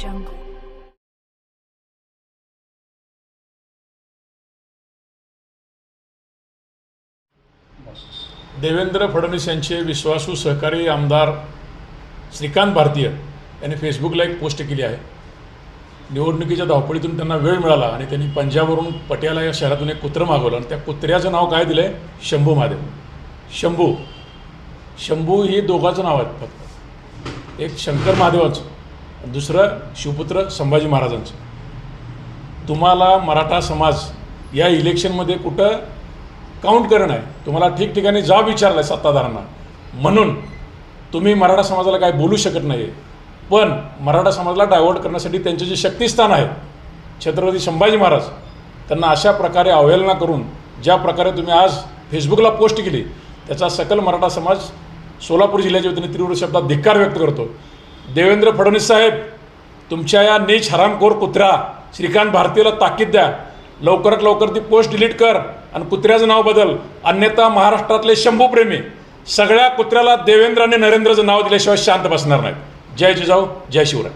jungle. Devendra Fadnavis यांचे विश्वासू सहकारी आमदार श्रीकांत भारतीय यांनी फेसबुकला एक पोस्ट केली आहे. निवडणुकीच्या धावपळीतून त्यांना वेळ मिळाला आणि त्यांनी पंजाबवरून पटियाला या शहरातून एक कुत्रं मागवलं आणि त्या कुत्र्याचं नाव काय दिलं आहे शंभू महादेव. शंभू. शंभू हे दोघाचं नाव आहेत फक्त. एक शंकर महादेवाचं दुसरं शिवपुत्र संभाजी महाराजांचं. तुम्हाला मराठा समाज या इलेक्शनमध्ये कुठं काउंट करणं आहे? तुम्हाला ठिकठिकाणी जाब विचारला आहे सत्ताधारांना म्हणून तुम्ही मराठा समाजाला काय बोलू शकत नाही पण मराठा समाजाला डायव्हर्ट करण्यासाठी त्यांचे जे शक्तिस्थान आहे छत्रपती संभाजी महाराज त्यांना अशा प्रकारे अवहेलना करून ज्या प्रकारे तुम्ही आज फेसबुकला पोस्ट केली त्याचा सकल मराठा समाज सोलापूर जिल्ह्याच्या वतीने तीव्र शब्दात धिक्कार व्यक्त करतो. देवेंद्र फडणवीस साहेब तुमच्या या नीच हरामखोर कुत्रा श्रीकांत भारतीयला ताकीद द्या. लवकरात लवकर ती पोस्ट डिलीट कर आणि कुत्र्याचं नाव बदल. अन्यथा महाराष्ट्रातले शंभूप्रेमी सगळ्या कुत्र्याला देवेंद्र आणि नरेंद्रचं नाव दिल्याशिवाय शांत बसणार नाहीत. जय जिजाऊ जय शिवराय.